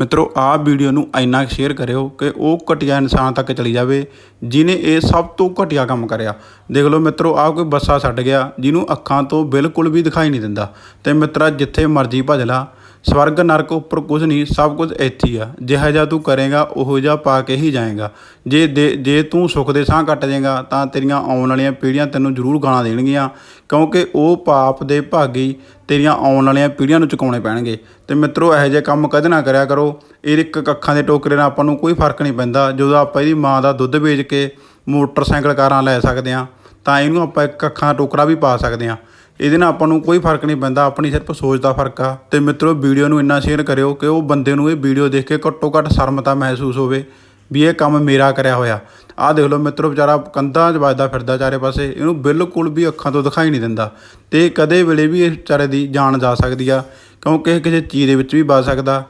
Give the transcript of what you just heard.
ਮਿੱਤਰੋ, ਆਹ ਵੀਡੀਓ ਨੂੰ ਇੰਨਾ ਸ਼ੇਅਰ ਕਰਿਓ ਕਿ ਉਹ ਘਟੀਆ ਇਨਸਾਨ ਤੱਕ ਚਲੀ ਜਾਵੇ ਜਿਨੇ ਇਹ ਸਭ ਤੋਂ ਘਟੀਆ ਕੰਮ ਕਰਿਆ। ਦੇਖ ਲਓ ਮਿੱਤਰੋ, ਆਹ ਕੋਈ ਬੱਸਾ ਛੱਡ ਗਿਆ, ਜਿਹਨੂੰ ਅੱਖਾਂ ਤੋਂ ਬਿਲਕੁਲ ਵੀ ਦਿਖਾਈ ਨਹੀਂ ਦਿੰਦਾ। ਤੇ ਮਿੱਤਰਾ, ਜਿੱਥੇ ਮਰਜ਼ੀ ਭੱਜ ਲਾ ਸਵਰਗ ਨਰਕ ਉੱਪਰ ਕੁਝ ਨਹੀਂ, ਸਭ ਕੁਝ ਇੱਥੇ ਹੀ ਆ। ਜਿਹਾ ਜਿਹਾ ਤੂੰ ਕਰੇਗਾ, ਉਹੋ ਜਿਹਾ ਪਾ ਕੇ ਹੀ ਜਾਏਗਾ। ਜੇ ਦੇ- ਜੇ ਤੂੰ ਸੁੱਖ ਦੇ ਸਾਹ ਕੱਟ ਜਾਏਗਾ ਤਾਂ ਤੇਰੀਆਂ ਆਉਣ ਵਾਲੀਆਂ ਪੀੜ੍ਹੀਆਂ ਤੈਨੂੰ ਜ਼ਰੂਰ ਗਾਲਾਂ ਦੇਣਗੀਆਂ, ਕਿਉਂਕਿ ਉਹ ਪਾਪ ਦੇ ਭਾਗੀ ਤੇਰੀਆਂ ਆਉਣ ਵਾਲੀਆਂ ਪੀੜ੍ਹੀਆਂ ਨੂੰ ਚੁਕਾਉਣੇ ਪੈਣਗੇ। ਤੇ ਮਿੱਤਰੋ, ਇਹੋ ਜਿਹੇ ਕੰਮ ਕਦੇ ਨਾ ਕਰਿਆ ਕਰੋ। ਇਹ ਇੱਕ ਕੱਖਾਂ ਦੇ ਟੋਕਰੇ ਨਾਲ ਆਪਾਂ ਨੂੰ ਕੋਈ ਫ਼ਰਕ ਨਹੀਂ ਪੈਂਦਾ। ਜਦੋਂ ਆਪਾਂ ਇਹਦੀ ਮਾਂ ਦਾ ਦੁੱਧ ਵੇਚ ਕੇ ਮੋਟਰਸਾਈਕਲ ਕਾਰਾਂ ਲੈ ਸਕਦੇ ਹਾਂ, ਤਾਂ ਇਹਨੂੰ ਆਪਾਂ ਇੱਕ ਅੱਖਾਂ ਦਾ ਟੋਕਰਾ ਵੀ ਪਾ ਸਕਦੇ ਹਾਂ। ਇਹਦੇ ਨਾਲ ਆਪਾਂ ਨੂੰ ਕੋਈ ਫ਼ਰਕ ਨਹੀਂ ਪੈਂਦਾ, ਆਪਣੀ ਸਿਰਫ ਸੋਚ ਦਾ ਫ਼ਰਕ ਆ। ਤੇ ਮਿੱਤਰੋ, ਵੀਡੀਓ ਨੂੰ ਇੰਨਾ ਸ਼ੇਅਰ ਕਰਿਓ ਕਿ ਉਹ ਬੰਦੇ ਨੂੰ ਇਹ ਵੀਡੀਓ ਦੇਖ ਕੇ ਘੱਟੋ ਘੱਟ ਸਰਮਤਾ ਮਹਿਸੂਸ ਹੋਵੇ ਵੀ ਇਹ ਕੰਮ ਮੇਰਾ ਕਰਿਆ ਹੋਇਆ। ਆਹ ਦੇਖ ਲਓ ਮਿੱਤਰੋ, ਵਿਚਾਰਾ ਕੰਧਾਂ 'ਚ ਵੱਜਦਾ ਫਿਰਦਾ ਚਾਰੇ ਪਾਸੇ, ਇਹਨੂੰ ਬਿਲਕੁਲ ਵੀ ਅੱਖਾਂ ਤੋਂ ਦਿਖਾਈ ਨਹੀਂ ਦਿੰਦਾ। ਤੇ ਕਦੇ ਵੇਲੇ ਵੀ ਇਸ ਵਿਚਾਰੇ ਦੀ ਜਾਨ ਜਾ ਸਕਦੀ ਆ, ਕਿਉਂਕਿ ਇਹ ਕਿਸੇ ਚੀਜ਼ ਦੇ ਵਿੱਚ ਵੀ ਵੱਜ ਸਕਦਾ।